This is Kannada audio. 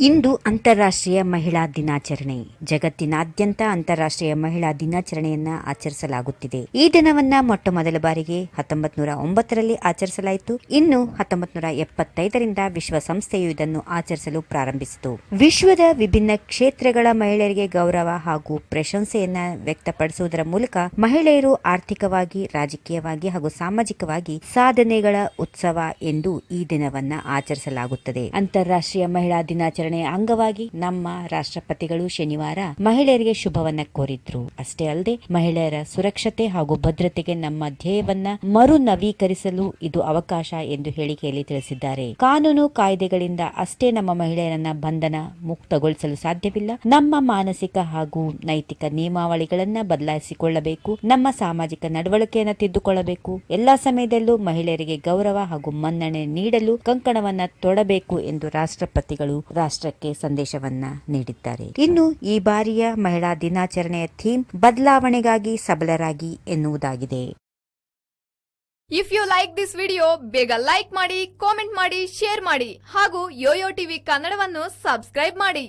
ಇಂದು ಅಂತಾರಾಷ್ಟ್ರೀಯ ಮಹಿಳಾ ದಿನಾಚರಣೆ. ಜಗತ್ತಿನಾದ್ಯಂತ ಅಂತಾರಾಷ್ಟ್ರೀಯ ಮಹಿಳಾ ದಿನಾಚರಣೆಯನ್ನ ಆಚರಿಸಲಾಗುತ್ತಿದೆ. ಈ ದಿನವನ್ನ ಮೊಟ್ಟ ಮೊದಲ ಬಾರಿಗೆ ಹತ್ತೊಂಬತ್ ನೂರ ಒಂಬತ್ತರಲ್ಲಿ ಆಚರಿಸಲಾಯಿತು. ಇನ್ನು ಹತ್ತೊಂಬತ್ ನೂರ ಎಪ್ಪತ್ತೈದರಿಂದ ವಿಶ್ವಸಂಸ್ಥೆಯು ಇದನ್ನು ಆಚರಿಸಲು ಪ್ರಾರಂಭಿಸಿತು. ವಿಶ್ವದ ವಿಭಿನ್ನ ಕ್ಷೇತ್ರಗಳ ಮಹಿಳೆಯರಿಗೆ ಗೌರವ ಹಾಗೂ ಪ್ರಶಂಸೆಯನ್ನ ವ್ಯಕ್ತಪಡಿಸುವುದರ ಮೂಲಕ ಮಹಿಳೆಯರು ಆರ್ಥಿಕವಾಗಿ, ರಾಜಕೀಯವಾಗಿ ಹಾಗೂ ಸಾಮಾಜಿಕವಾಗಿ ಸಾಧನೆಗಳ ಉತ್ಸವ ಎಂದು ಈ ದಿನವನ್ನ ಆಚರಿಸಲಾಗುತ್ತದೆ. ಅಂತಾರಾಷ್ಟ್ರೀಯ ಮಹಿಳಾ ದಿನಾಚರಣೆಯ ಅಂಗವಾಗಿ ನಮ್ಮ ರಾಷ್ಟ್ರಪತಿಗಳು ಶನಿವಾರ ಮಹಿಳೆಯರಿಗೆ ಶುಭವನ್ನ ಕೋರಿದ್ರು. ಅಷ್ಟೇ ಅಲ್ಲದೆ ಮಹಿಳೆಯರ ಸುರಕ್ಷತೆ ಹಾಗೂ ಭದ್ರತೆಗೆ ನಮ್ಮ ಧ್ಯೇಯವನ್ನ ಮರು ನವೀಕರಿಸಲು ಇದು ಅವಕಾಶ ಎಂದು ಹೇಳಿಕೆಯಲ್ಲಿ ತಿಳಿಸಿದ್ದಾರೆ. ಕಾನೂನು ಕಾಯ್ದೆಗಳಿಂದ ಅಷ್ಟೇ ನಮ್ಮ ಮಹಿಳೆಯರನ್ನ ಬಂಧನ ಮುಕ್ತಗೊಳಿಸಲು ಸಾಧ್ಯವಿಲ್ಲ. ನಮ್ಮ ಮಾನಸಿಕ ಹಾಗೂ ನೈತಿಕ ನಿಯಮಾವಳಿಗಳನ್ನ ಬದಲಾಯಿಸಿಕೊಳ್ಳಬೇಕು. ನಮ್ಮ ಸಾಮಾಜಿಕ ನಡವಳಿಕೆಯನ್ನ ತಿದ್ದುಕೊಳ್ಳಬೇಕು. ಎಲ್ಲಾ ಸಮಯದಲ್ಲೂ ಮಹಿಳೆಯರಿಗೆ ಗೌರವ ಹಾಗೂ ಮನ್ನಣೆ ನೀಡಲು ಕಂಕಣವನ್ನ ತೊಡಬೇಕು ಎಂದು ರಾಷ್ಟ್ರಪತಿಗಳು ರಾಷ್ಟ್ರಕ್ಕೆ ಸಂದೇಶವನ್ನ ನೀಡಿದ್ದಾರೆ. ಇನ್ನು ಈ ಬಾರಿಯ ಮಹಿಳಾ ದಿನಾಚರಣೆಯ ಥೀಮ್ ಬದಲಾವಣೆಗಾಗಿ ಸಬಲರಾಗಿ ಎನ್ನುವುದಾಗಿದೆ. If you like this video ಬೇಗ ಲೈಕ್ ಮಾಡಿ ಕಾಮೆಂಟ್ ಮಾಡಿ ಶೇರ್ ಮಾಡಿ ಹಾಗೂ ಯೋಯೋ ಟಿವಿ ಕನ್ನಡವನ್ನು ಸಬ್ಸ್ಕ್ರೈಬ್ ಮಾಡಿ.